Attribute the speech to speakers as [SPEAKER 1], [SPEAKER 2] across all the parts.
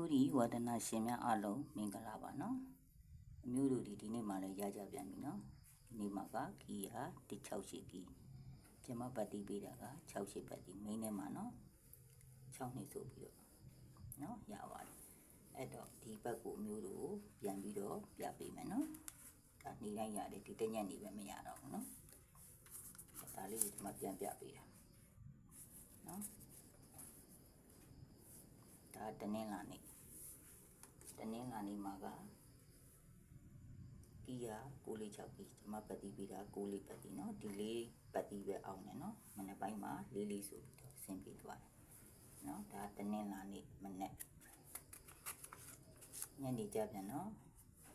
[SPEAKER 1] မျိုးဒီဝါဒနာရှင်များအလုံးမင်္ဂလာပါနော်အမျိုးတို့ဒီဒီနေ့မှလည်းရကြပြန်ပြီနော်ဒီနေ့မှကကီဟာ168ကီကျမပတ်တီးပေးတာက68ပတ်တီးမိန်းထဲမှာနော်6နှစ်ဆိုပြီးတော့နော်ရပါတယ်အဲ့တော့ဒီဘက်ကိုအမျိုးတို့ပြန်ပြီးတော့ပြပေးမယ်နော်ဒါနေတိုင်းရတယ်ဒီတညက်နေပဲမရတော့ဘူးနော်ဒါလေးဒီမှာပြန်ပြပေးတာနော်ဒါတနင်္လာနေ့ တနင်္လာနေ့မှာကကီယာ646ကီကျွန်မပတ်တီးပြီးတာ6လေးပတ်တီးเนาะဒီလေးပတ်တီးပဲအောင်တယ်เนาะမနေ့ပိုင်းမှာလေးလေးဆိုပြီးတော့ဆင်ပြေသွားတယ်เนาะဒါတနင်္လာနေ့မနေ့ညနေကြပြန်เนาะ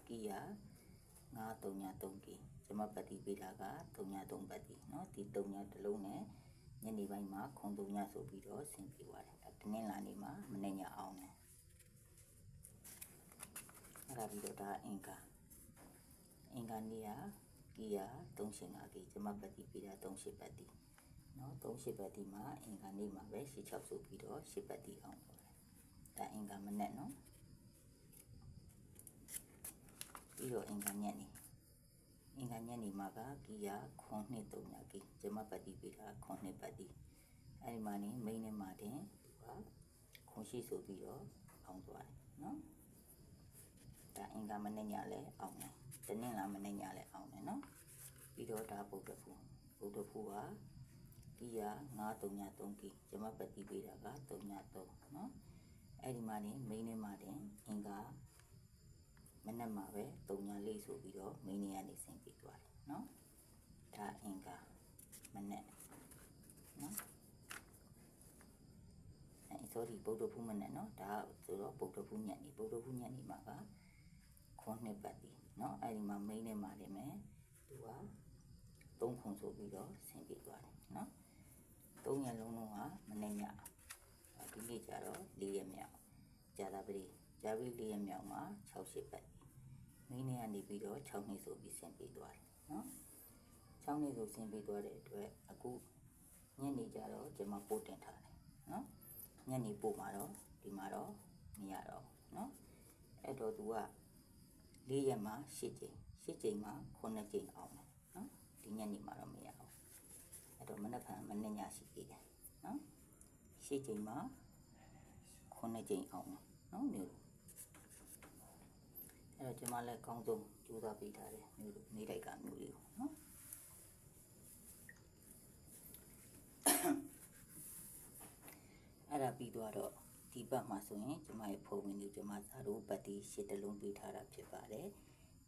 [SPEAKER 1] ကီယာ933ကီကျွန်မပတ်တီးပြီးတာက33ပတ်တီးเนาะဒီ3ညတစ်လုံးနဲ့ညနေပိုင်းမှာခွန်3ညဆိုပြီးတော့ဆင်ပြေသွားတယ်ဒါတနင်္လာနေ့မှာမနေ့ညအောင်တယ် အဲ့ဒါပြီးတော့ဒါအင်ကာအင်ကာနီယာကီယာ385ကီကျမပတ်တိပေးတာ38ပတ်တိနော်38ပတ်တိမှာအင်ကာနေမှာပဲ86ဆိုပြီးတော့8ပတ်တိအောင်ပေါ်တယ်ဒါအင်ကာမနဲ့နော်ပြီးတော့အင်ကာညက်နေအင်္ဂါညနေမှာကကီယာ923ကီဂျမပတ်တိပေတာ9ပတ်တိအဲဒီမှာနေမိန်းနဲ့မာတင်သူကခွန်ရှိဆိုပြီးတော့အောင်သွားတယ်နော် င်္ဂါမနေ့ညလည်းအောင်တယ်တနင်္လာမနေ့ညလည်းအောင်တယ်နော်ပြီးတော့ဒါဗုဒ္ဓဖူဗုဒ္ဓဖူကကီယာ9 3ည3ကီကျမပတ်တီးပေးတာက3ည3နော်အဲ့ဒီမှာနေမိန်းနဲ့မှာတင်အင်္ဂါမနက်မှာပဲတုံညာလေးဆိုပြီးတော့မင်းနေကနေဆင်ပြေသွားတယ်နော်ဒါအင်္ဂါမနက်နော်အဲ sorry ဗုဒ္ဓဖူးမနက်နော်ဒါဆိုတော့ဗုဒ္ဓဖူးညနေဗုဒ္ဓဖူးညနေမှာက ခွန်နှစ်ပတ်တီနော်အဲ့ဒီမှာမင်းနေမှာနေမယ်သူကသုံးခွန်ဆိုပြီးတော့ဆင်ပြေသွားတယ်နော်သုံးရက်လုံးလုံးကမနေ့ညဒီနေ့ကျတော့၄ရက်မြောက်ကြာတာပရိကြာပြီ၄ရက်မြောက်မှာ68ပတ်မင်းနဲ့ကနေပြီးတော့6နှစ်ဆိုပြီးဆင်ပေးသွားတယ်နော်6နှစ်ဆိုဆင်ပေးသွားတဲ့အတွက်အခုညနေကျတော့ကျွန်မပို့တင်ထားတယ်နော်ညနေပို့မှာတော့ဒီမှာတော့မရတော့ဘူးနော်အဲ့တော့ तू က ၄ရက်မှာ၈ကြိမ်၈ကြိမ်မှာ9ကြိမ်အောင်တယ်နော်ဒီညနေမှာတော့မရဘူးအဲ့တော့မနေ့ကမနေ့ညရှိသေးတယ်နော်၈ကြိမ်မှာ9ကြိမ်အောင်တယ်နော်မျိုးအဲ့တော့ကျွန်မလည်းအကောင်းဆုံးကြိုးစားပေးထားတယ်မျိုးလိုနေတိုက်ကမျိုးလေးကိုနော်အဲ့ဒါပြီးသွားတော့ ဒီဘက်မှာဆိုရင်ကျွန်မရဲ့ဖုန်းဝင်ကြီးကျွန်မဇာတို့ဘတ်တီရှစ်တလုံးပေးထားတာဖြစ်ပါတယ်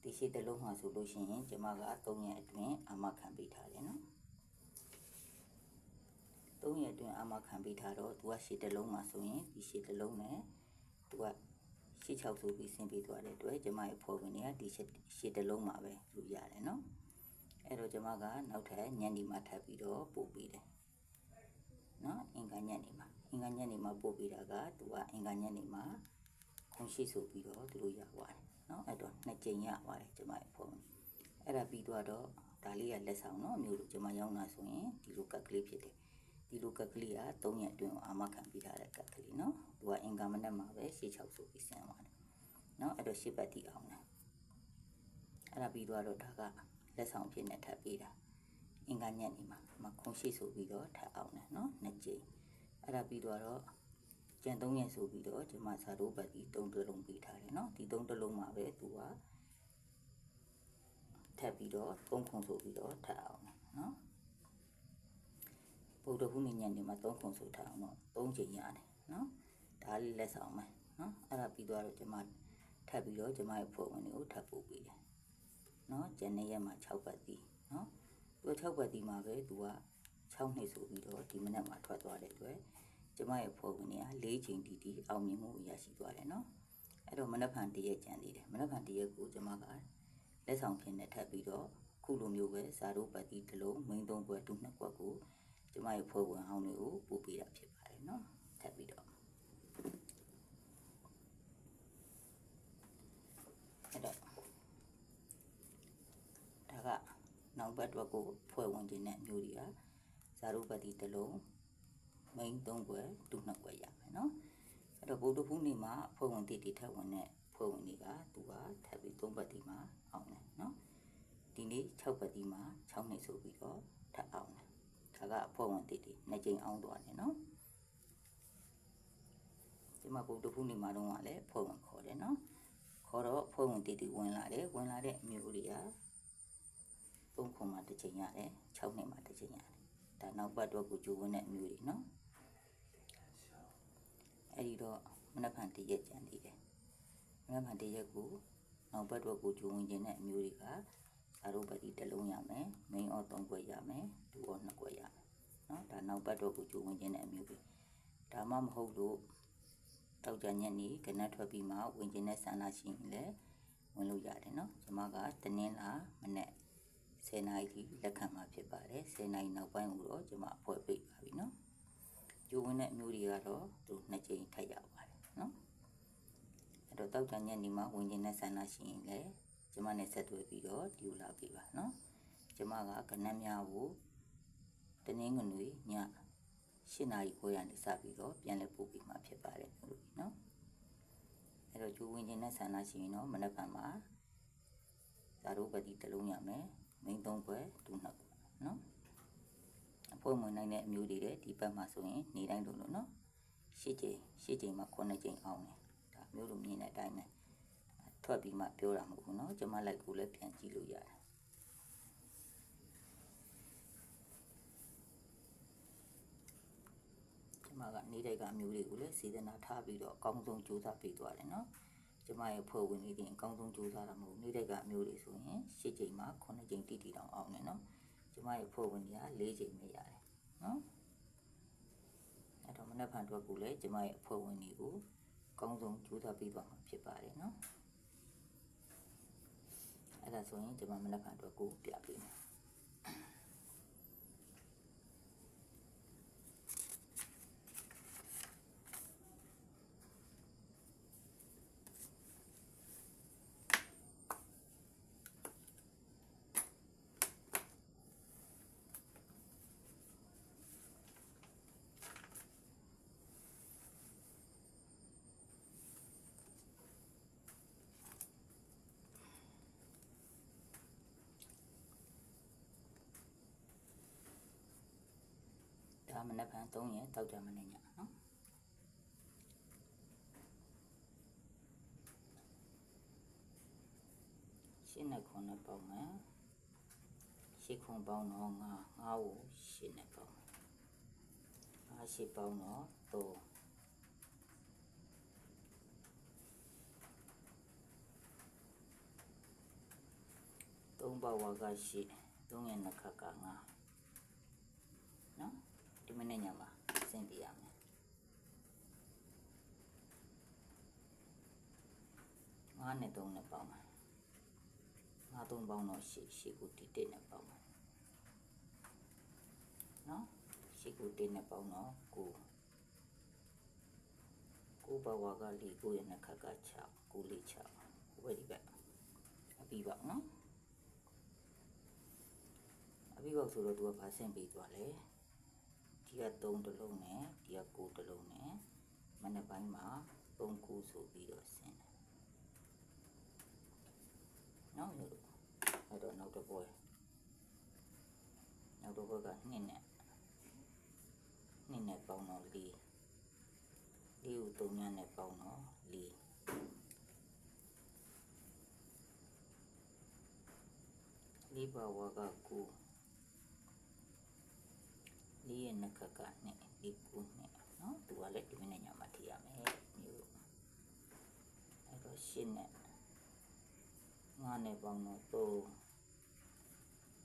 [SPEAKER 1] ဒီရှစ်တလုံးမှာဆိုလို့ရှိရင်ကျွန်မက3ရက်အတွင်းအမခံပေးထားတယ်နော်3ရက်အတွင်းအမခံပေးထားတော့သူကရှစ်တလုံးမှာဆိုရင်ဒီရှစ်တလုံးနဲ့သူကရှစ်6ဆိုပြီးဆင်းပေးသွားတဲ့အတွက်ကျမရဲ့ဖော်ဝင်တွေကဒီရှစ်ရှစ်တလုံးမှာပဲလူရတယ်နော်အဲ့တော့ကျမကနောက်ထပ်ညနေမှထပ်ပြီးတော့ပို့ပေးတယ်နော်အင်္ဂါညနေမှာ အင်္ဂါညနေမှာပို့ပေးတာကသူကအင်္ဂါညနေမှာခွန်ရှိဆိုပြီးတော့သူတို့ရပါတယ်နော်အဲ့တော့နှစ်ကြိမ်ရပါတယ်ကျမရဲ့ဖော်ဝင်အဲ့ဒါပြီးတော့တော့ဒါလေးကလက်ဆောင်နော်မျိုးလို့ကျမရောက်လာဆိုရင်ဒီလိုကတ်ကလေးဖြစ်တယ်ဒီလိုကက်ကလေးက3ရက်အတွင်းအာမခံပေးထားတဲ့ကက်ကလေးနော်သူကအင်္ဂါမနက်မှာပဲရှေ့6ဆိုပြီးဆင်းသွားတယ်နော်အဲ့တော့ရှေ့ပတ်တီအောင်တယ်အဲ့ဒါပြီးတော့ဒါကလက်ဆောင်ဖြစ်နေထပ်ပေးတာအင်္ဂါညက်နေမှာမခုံရှိဆိုပြီးတော့ထပ်အောင်တယ်နော်နှစ်ကြိမ် အဲ့ဒါပြီးတော့ကျန်3ရက်ဆိုပြီးတော့ကျွန်မဇာတို့ပတ်တီ3တလုံးပေးထားတယ်နော်ဒီ3တလုံးမှာပဲသူကထပ်ပြီးတော့3ခုဆိုပြီးတော့ထပ်အောင်တယ်နော်ဗုဒ္ဓဟူးနေ့ညနေမှာ3ခုဆိုထားအောင်တော့3ချိန်ရတယ်နော်ဒါလေးလက်ဆောင်မယ်နော်အဲ့ဒါပြီးသွားတော့ကျွန်မထပ်ပြီးတော့ကျွန်မရဲ့ဖွဲ့ဝင်တွေကိုထပ်ပို့ပေးတယ်နော်ကျန်တဲ့ရက်မှာ6ပတ်တီးနော်သူက6ပတ်တီးမှာပဲသူက 6နှစ်ဆိုပြီးတော့ဒီမနက်မှာထွက်သွားတဲ့အတွက်ကျမရဲ့ဖော်ဝင်တွေက၄ချိန်တီတီအောင်မြင်မှုရရှိသွားတယ်နော်အဲ့တော့မနက်ဖြန်တရက်ကြံသေးတယ်မနက်ဖြန်တရက်ကိုကျမကလက်ဆောင်ဖြင့်နဲ့ထပ်ပြီးတော့ခုလိုမျိုးပဲဇာတို့ပတ်တိတလုံးမင်းသုံးပွဲတူနှစ်ကွက်ကိုကျမရဲ့ဖော်ဝင်ဟောင်းတွေကိုပို့ပေးတာဖြစ်ပါတယ်နော်ထပ်ပြီးတော့အဲ့တော့ဒါကနောက်ဘက်ဘက်ကိုဖွဲ့ဝင်ခြင်းနဲ့မျိုးတွေက ဇာရုပတိတစ်လုံး main 3ခွဲဒု2ခွဲရမယ်နော်အဲ့တော့ဗုဒ္ဓဘုနေမှာအဖွဲ့ဝင်တိတိထက်ဝင်တဲ့ဖွဲ့ဝင်တွေကသူကထပ်ပြီး3ပတ်တိမှာအောင်တယ်နော်ဒီနေ့6ပတ်တိမှာ6နှစ်ဆိုပြီးတော့ထပ်အောင်တယ်ဒါကအဖွဲ့ဝင်တိတိနှစ်ကြိမ်အောင်သွားတယ်နော်ဒီမှာဗုဒ္ဓဘုနေမှာတော့လည်းဖွဲ့ဝင်ခေါ်တယ်နော်ခေါ်တော့ဖွဲ့ဝင်တိတိဝင်လာတယ်ဝင်လာတဲ့အမျိုးတွေက3ခုမှာတစ်ချိန်ရတယ်6နှစ်မှာတစ်ချိန်ရတယ် ဒါနောက်ပတ်အတွက်ကိုကြိုးဝန်းတဲ့မျိုးတွေနော်အဲ့ဒီတော့မနက်ဖြန်တရက်ကြံသေးတယ်မနက်ဖြန်တရက်ကိုနောက်ပတ်အတွက်ကိုကြိုးဝန်းခြင်းတဲ့အမျိုးတွေကသာရုပ္ပတိတစ်လုံးရမယ် main or 3ခွက်ရမယ် two or 2ခွက်ရမယ်နော်ဒါနောက်ပတ်အတွက်ကိုကြိုးဝန်းခြင်းတဲ့အမျိုးတွေဒါမှမဟုတ်လို့တောက်ကြညက်နေကနတ်ထွက်ပြီးမှဝင်ခြင်းတဲ့ဆန္ဒရှိရင်လည်းဝင်လို့ရတယ်နော်ကျွန်မကတင်းလာမနဲ့ 10နာရီထိလက်ခံမှာဖြစ်ပါတယ်10နာရီနောက်ပိုင်းကိုတော့ကျွန်မအဖွဲပိတ်ပါပြီเนาะ ကျိုးဝင်တဲ့အမျိုးတွေကတော့သူနှစ်ကြိမ်ထပ်ရပါတယ်နော်အဲ့တော့တောက်ကြညက်နေမှာဝင်ခြင်းနဲ့ဆန္ဒရှိရင်လည်းကျမနဲ့ဆက်သွယ်ပြီးတော့ဒီလာပေးပါနော်ကျမကကနက်များကိုတနင်္ဂနွေည8နာရီခွဲရနေစပြီးတော့ပြန်လည်ပို့ပြီးမှဖြစ်ပါတယ်လို့နော်အဲ့တော့ကျိုးဝင်ခြင်းနဲ့ဆန္ဒရှိရင်တော့မနက်ဖြန်မှာဇာရုပတိတစ်လုံးရမယ် မိန်းသုံးခွဲဒုနှစ်ခွဲနော်အဖွဲ့ဝင်နိုင်တဲ့အမျိုးတွေတဲ့ဒီဘက်မှာဆိုရင်နေတိုင်းလို့လို့နော်ရှစ်ချိန်ရှစ်ချိန်မှာ9ချိန်အောင်တယ်ဒါမျိုးလိုမြင်တဲ့အတိုင်းပဲထွက်ပြီးမှပြောတာမဟုတ်ဘူးနော်ကျွန်မလိုက်ကိုလည်းပြန်ကြည့်လို့ရတယ်ကျွန်မကနေတဲ့ကအမျိုးတွေကိုလည်းစေတနာထားပြီးတော့အကောင်းဆုံးကြိုးစားပေးသွားတယ်နော် ကျမရဲ့ဖွဲ့ဝင်နေတဲ့အကောင်းဆုံးကြိုးစားတာမဟုတ်နေတဲ့ကအမျိုးတွေဆိုရင်၈ချိန်မှာ9ချိန်တိတိတောင်အောင်တယ်နော်ကျမရဲ့ဖွဲ့ဝင်တွေက၄ချိန်ပဲရတယ်နော်အဲ့တော့မနက်ဖြန်အတွက်ကိုလည်းကျမရဲ့အဖွဲ့ဝင်တွေကိုအကောင်းဆုံးကြိုးစားပေးသွားမှာဖြစ်ပါတယ်နော်အဲ့ဒါဆိုရင်ကျမမနက်ဖြန်အတွက်ကိုပြပေးမယ်ဒါ မနက်ဖြန်3ရက်တောက်ကြမနေ့ညနော်ရှင်းနဲ့ခွန်နဲ့ပေါင်းမယ်ရှစ်ခွန်ပေါင်းတော့ငါငါ့ကိုရှင်းနဲ့ပေါင်းမယ်ငါရှစ်ပေါင်းတော့3သုံးဘဝကရှိသုံးရဲ့နှစ်ခါကငါနော် ဒီမနေ့ညမှာစင်ပြရမယ်ငါနဲ့သုံးနဲ့ပေါင်းမယ်ငါသုံးပေါင်းတော့ရှိရှိကိုတိတိနဲ့ပေါင်းမယ်နော်ရှိကိုတိနဲ့ပေါင်းတော့ကိုကိုဘဝကလေးကိုရဲ့နှစ်ခါက6ကိုလေး6ဝယ်ဒီဘက်အပြီးပါနော်အပြီးတော့ဆိုတော့သူကဗာဆင့်ပေးသွားတ ယ်ဒီက3တလုံးနဲ့ဒီက9တလုံးနဲ့မနေ့ပိုင်းမှာ3ခုဆိုပြီးတော့ဆင်းတယ်နောက်ရလို့အဲ့တော့နောက်တစ်ပွဲနောက်တစ်ပွဲက2နဲ့2နဲ့ပေါင်းတော့4 4ကို3ညနဲ့ပေါင်းတော့4လေးပါဝါက9 လေးရဲ့နှစ်ခက်ကနဲ့ဒီကုနဲ့နော်သူကလည်းဒီမနေ့ညမှာထည့်ရမယ်မျိုးအဲ့တော့ရှင်းနဲ့ငါးနဲ့ပေါင်းတော့သုံး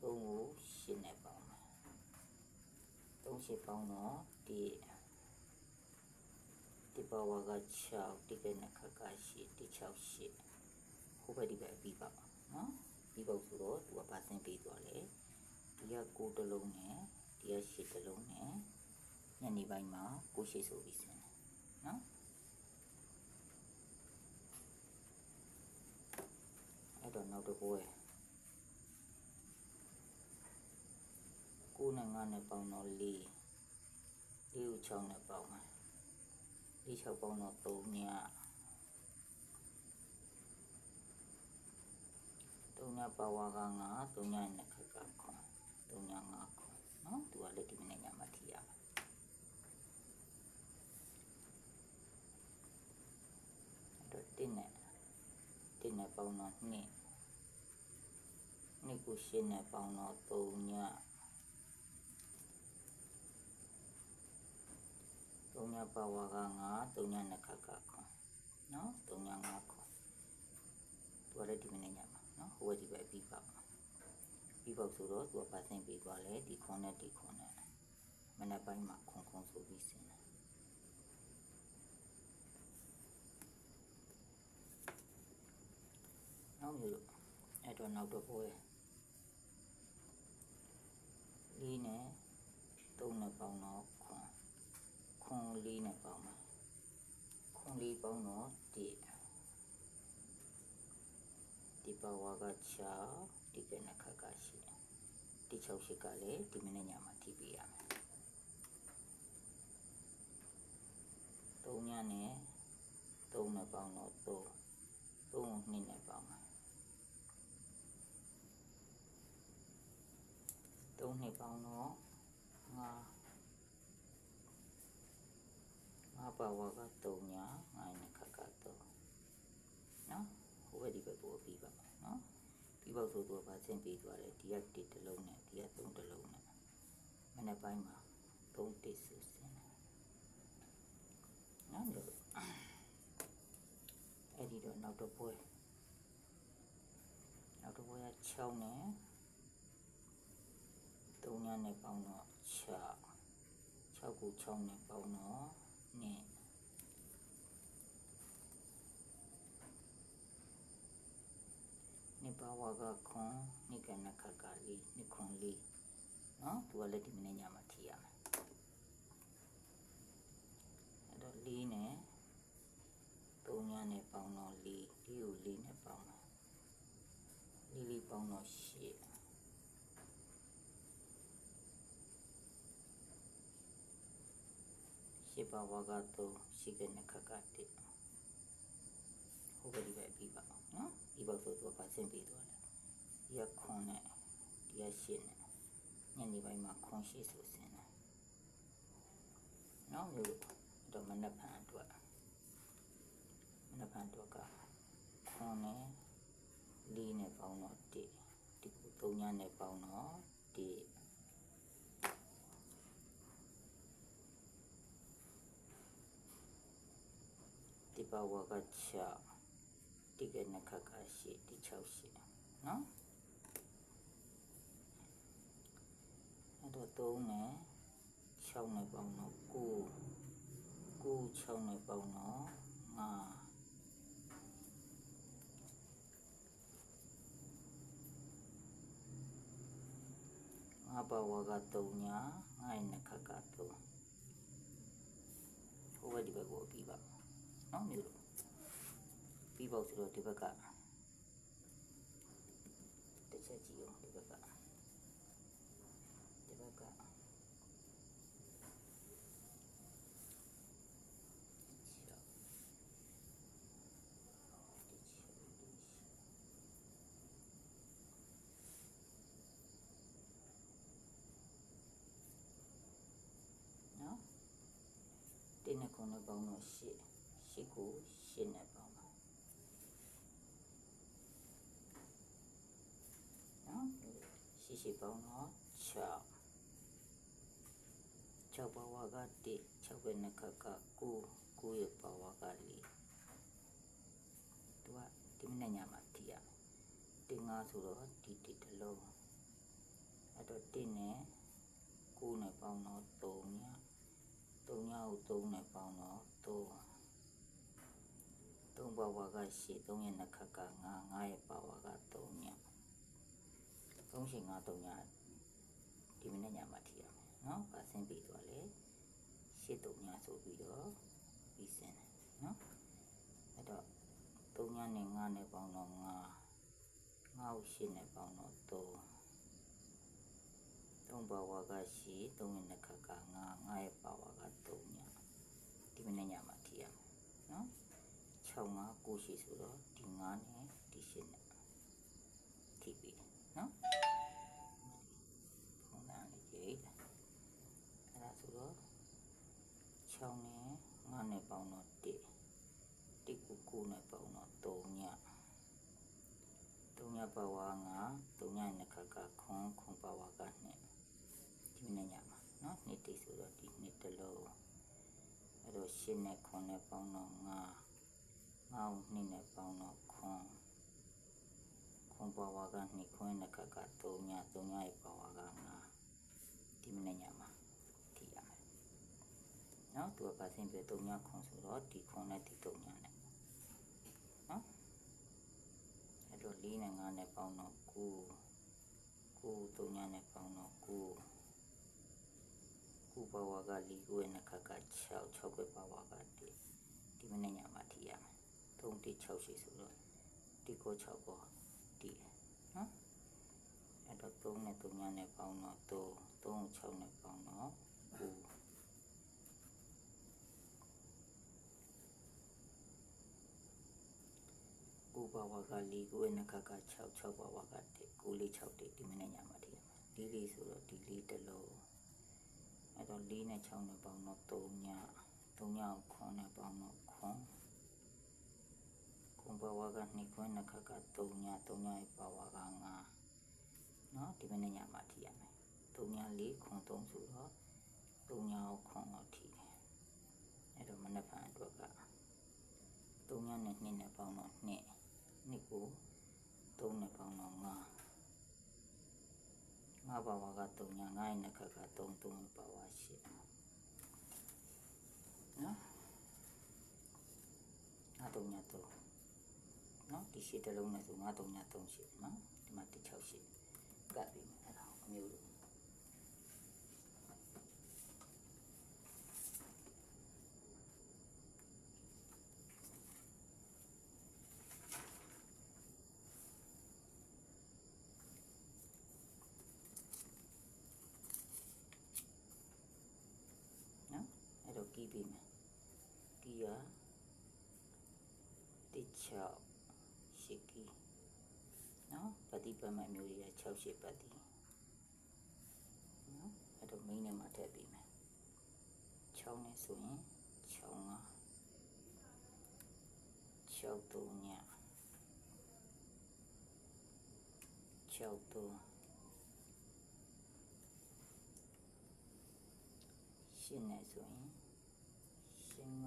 [SPEAKER 1] သုံးကိုရှင်းနဲ့ပေါင်းမယ်သုံးရှင်းပေါင်းတော့ဒီဒီဘဝက6ဒီကနေ့ခက်ကရှိဒီ6ရှိဟိုဘက်ဒီဘက်ပြီးပါနော်ပြီးပေါ့ဆိုတော့သူကပါစင်ပေးသွားတယ်ဒီကကိုတလုံးနဲ့ ဒီကရှစ်တလုံးနဲ့ညနေပိုင်းမှာကိုရှိဆိုပြီးစင်တယ်နော်အဲ့တော့နောက်တစ်ပွဲကိုနဲ့ငါနဲ့ပေါင်းတော့၄၄ကို6နဲ့ပေါင်းမယ်လေး6ပေါင်းတော့3ည3ညပါဝါက9 3ညနှစ်ခက်ကခွန်3ည5ခွ န်နော်သူကလည်းဒီမနေ့ညမှာထီရမှာအဲ့တော့တင်းနဲ့တင်းနဲ့ပေါင်းတော့2နှစ်ကိုရှင်းနဲ့ပေါင်းတော့3ည3ညပါဝါက9 3ညနှစ်ခက်ကခွန်နော်3ည5ခွန်သူကလည်းဒီမနေ့ညမှာနော်ဟိုဘက်ဒီဘက်ပြီး ပါမှာပြီးပေါ့ဆိုတော့သူကပတ်စင်ပေးသွားလဲဒီခွန်နဲ့ဒီခွန်နဲ့မနေ့ပိုင်းမှာခွန်ခွန်ဆိုပြီးစင်တယ်နောက်မျိုးလို့အဲ့တော့နောက်တော့ပွဲလေးနဲ့သုံးနဲ့ပေါင်းတော့ခွန်ခွန်လေးနဲ့ပေါင်းမှာခွန်လေးပေါင်းတော့ဒီဒီပါဝါက6 ဒီကနခကရှိဒီ6ရှိကလည်းဒီမနေ့ညမှာထိပေးရမယ်3ညနဲ့3နဲ့ပေါင်းတော့3 3ကို2နဲ့ပေါင်းမှာ3နှစ်ပေါင်းတော့5 5ပါဝါက3ည9နဲ့ခက3နော်ဟိုဘက်ဒီဘက်ပို့ပြီးပါမယ်နော် ပြီးပေါ့ဆိုတော့ဗာဆင်းပြီးသွားတယ်ဒီက1တစ်လုံးနဲ့ဒီက3တစ်လုံးနဲ့မနေ့ပိုင်းမှာ3တစ်ဆူစင်းတယ်နော်လို့အဲ့ဒီတော့နောက်တော့ပွဲနောက်တော့ပွဲက6နဲ့3ညနဲ့ပေါင်းတော့6 6ကို6နဲ့ပေါင်းတော့2 နိပါဝါကခွန်နိကနခကလေးနိခွန်လေးနော်သူကလည်းဒီမနေ့ညမှာထီရမယ်အဲ့တော့လေးနဲ့သုံးညနဲ့ပေါင်းတော့လေးလေးကိုလေးနဲ့ပေါင်းမယ်လေးလေးပေါင်းတော့ရှစ်ရှစ်ပါဝါကတော့ရှိကနခကတဲ့ဟိုဘက်ဒီဘက်ပြီးပါအောင်နော် ဒီဘက်ဆိုတော့ပါဆင်းပြီးသွားတယ်ဒီကခွန်နဲ့ဒီကရှစ်နဲ့ညနေပိုင်းမှာခွန်ရှစ်ဆိုဆင်းတယ်နော်မျိုးလို့တော့မနက်ဖြန်အတွက်မနက်ဖြန်အတွက်ကခွန်နဲ့လေးနဲ့ပေါင်းတော့တစ်ဒီကိုသုံးညနဲ့ပေါင်းတော့တစ်ဒီပါဝါက6 ဒီကနခကရှိဒီ6ရှိနော်အဲ့တော့3နဲ့6နဲ့ပေါင်းတော့9 9 6နဲ့ပေါင်းတော့5ငါပါဝါက3ညာငါ့ရဲ့နှစ်ခါက3ဟိုဘက်ဒီဘက်ကိုပြီးပါနော်မျိုးလို့ပြီးပေါ့ဆို တော့ဒီဘက်ကတစ်ချက်ကြည့်အောင်ဒီဘက်ကဒီဘက်ကနော်တင်းနဲ့ခုံနဲ့ပေါင်းတော့ရှစ်ရှစ်ကိုရှစ်နဲ့ပေါင်းပါနော် ရှစ်ရှစ်ပေါင်းတော့6 6ပါဝါက1 6ပဲနှစ်ခါက9 9ရဲ့ပါဝါက4သူကဒီမနေ့ညမှာတီးရတင်ငါဆိုတော့ဒီတစ်တစ်လုံးအဲ့တော့1နဲ့9နဲ့ပေါင်းတော့3ည3ညကို3နဲ့ပေါင်းတော့3 3ပါဝါက8 3ရဲ့နှစ်ခါက9 9ရဲ့ပါဝါက3ည 3ရှင်9 3ညဒီမနေ့ညမှာတီးရမယ်နော်ပါဆင်းပြီးသွားလေရှစ်တုံညာဆိုပြီးတော့ပြီးစင်းတယ်နော်အဲ့တော့တုံညာနဲ့ငါးနဲ့ပေါင်းတော့ငါးငါးကိုရှစ်နဲ့ပေါင်းတော့သုံးသုံးပါဝါကရှိသုံးရဲ့နှစ်ခါကငါးငါးရဲ့ပါဝါကသုံးညာဒီမနေ့ညမှာထီရ6 5 9ရှိဆိုတော့ဒီ9နဲ့ဒီ8နဲ့ထိပြီ နော်ပုံစံလေးကြည့်အဲ့ဒါဆိုတော့6နဲ့9နဲ့ပေါင်းတော့1 1ကို9နဲ့ပေါင်းတော့3ည3ညပါဝါ9 3ညနဲ့ခက်ကခွန်ခွန်ပါဝါကနဲ့ဒီနေ့ညမှာနော်နေ့တိဆိုတော့ဒီနေ့တစ်လုံးအဲ့တော့8နဲ့ခွန်နဲ့ပေါင်းတော့9ငါ့ကိုနှစ်နဲ့ပေါင်းတော့ခွန် ခွန်ပါဝါကနှစ်ခွန်းနဲ့ခက်က3ည3ညရဲ့ပါဝါက5ဒီမနေ့ညမှာထိရမယ်နော်သူကပါစင်ပြ3ညခွန်ဆိုတော့ဒီခွန်နဲ့ဒီ3ညနဲ့နော်အဲ့တော့4နဲ့5နဲ့ပေါင်းတော့9 9 3ညနဲ့ပေါင်းတော့9ခုပါဝါက4ကိုနဲ့ခက်က6 6ပဲပါဝါက1ဒီမနေ့ညမှာထိရမယ်3 1 6ရှိဆိုတော့ဒီကို6 တည်တယ်နော်အဲ့တော့3နဲ့3ညနဲ့ပေါင်းတော့3 3 6နဲ့ပေါင်းတော့9ကိုပါဝါက၄ကိုနခက6 6ပါဝါက1ကိုလေး6တိဒီမနေ့ညမှာဒီဒီလေးဆိုတော့ဒီလေးတလုံးအဲ့တော့၄နဲ့6နဲ့ပေါင်းတော့3ည3ည9နဲ့ပေါင်းတော့9 power က2ခွင်းနှစ်ခါက3ည3ညရဲ့ power က5เนาะဒီမနေ့ညမှာထိရမယ်3ည4ခွင်း3ဆိုတော့3ညကိုခွင်းတော့ထိတယ်အဲ့တော့မနေ့ဖန်အတွက်က3ညနဲ့2နဲ့ပေါင်းတော့2နှစ်ကို3နဲ့ပေါင်းတော့5 5 power က3ည9ရဲ့နှစ်ခါက3 3 power 8เนาะ a doña Toro. နော်ဒီရှစ်တစ်လုံးနဲ့ဆို9 3ည3ရှိနော်ဒီမှာ1 6ရှိကပ်ပြီးမယ်အဲ့ဒါအမျိုးလို့နော်အဲ့တော့ကြီးပြီးမယ်ကြီးရတစ်6ရှိကီနော် ပฏิပတ်မှတ်မျိုးတွေက6ရှိပတ်တီနော်အဲ့တော့ main နဲ့မှာထည့်ပြီးမယ်6နဲ့ဆိုရင်6 5 6 3ည6 3ရှင်းနေဆိုရင်ရှင်း5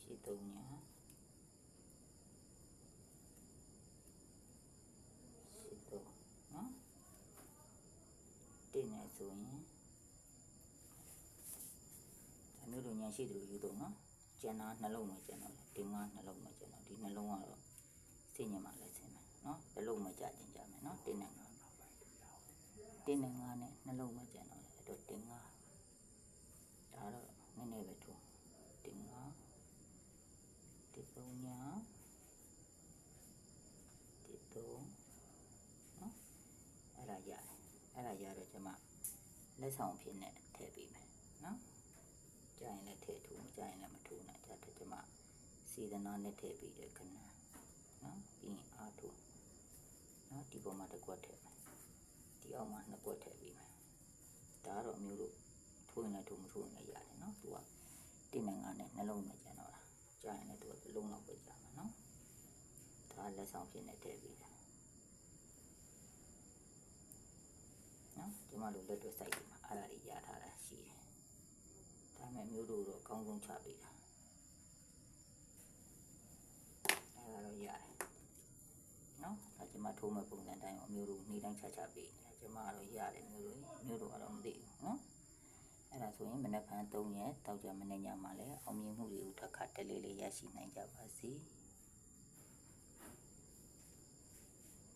[SPEAKER 1] ရှင်း3ညရှင်းတော့နော်တင်းနေဆိုရင် အမျိုးတို့ညာရှိတယ်လို့ယူတော့နော်ကျန်တာနှလုံးမကျန်တော့လေတင်းငါနှလုံးမကျန်တော့ဒီနှလုံးကတော့စိတ်ညစ်မှလည်းဆင်းမယ်နော်ဘယ်လုံးမကြကျင်ကြမယ်နော်တင်းနေငါတင်းနေငါနဲ့နှလုံးမကျန်တော့လေအဲ့တော့တင်းငါဒါတော့နည်းနည်းပဲထိုးတင်းငါဒီသုံးညာဒီသုံးနော်အဲ့ဒါရတယ်အဲ့ဒါရတော့ကျွန်မလက်ဆောင်ဖြစ်နေထည့်ပေးမယ်နော်ကြာရင်လည်းထည့်ထိုးမ ကြာရင်လည်းမထိုးနဲ့ကြာတော့ကျွန်မစေတနာနဲ့ထည့်ပေးတယ်ခဏနော်ပြီးရင်အားထိုးနော်ဒီပေါ်မှာတစ်ကွက်ထည့်မယ်ဒီအောက်မှာနှစ်ကွက်ထည့်ပေးမယ်ဒါကတော့အမျိုးတို့ထိုးရင်လည်းထိုးမထိုးရင်လည်းရတယ်နော်သူကတင်းနဲ့ငါနဲ့နှလုံးနဲ့ကျန်တော့တာကြာရင်လည်းသူကလုံးလောက်ပဲကြာမှာနော်ဒါလက်ဆောင်ဖြစ်နေထည့်ပေးတယ်နော်ကျမတို့လက်တွေစိုက်ပြီးမှာအဲ့ဒါတွေရထားတာရှိတယ် ဒါပေမဲ့မျိုးတို့တော့အကောင်းဆုံးချပေးတာအဲ့ဒါတော့ရတယ်နော်ဒါကျမထိုးမဲ့ပုံစံတိုင်းကိုမျိုးတို့နေ့တိုင်းချချပေးတယ်ကျမကတော့ရတယ်မျိုးတို့မျိုးတို့ကတော့မသိဘူးနော်အဲ့ဒါဆိုရင်မနက်ဖြန်3ရက်တောက်ကြမနေ့ညမှာလည်းအောင်မြင်မှုတွေကိုတစ်ခါတလေလေးရရှိနိုင်ကြပါစေ။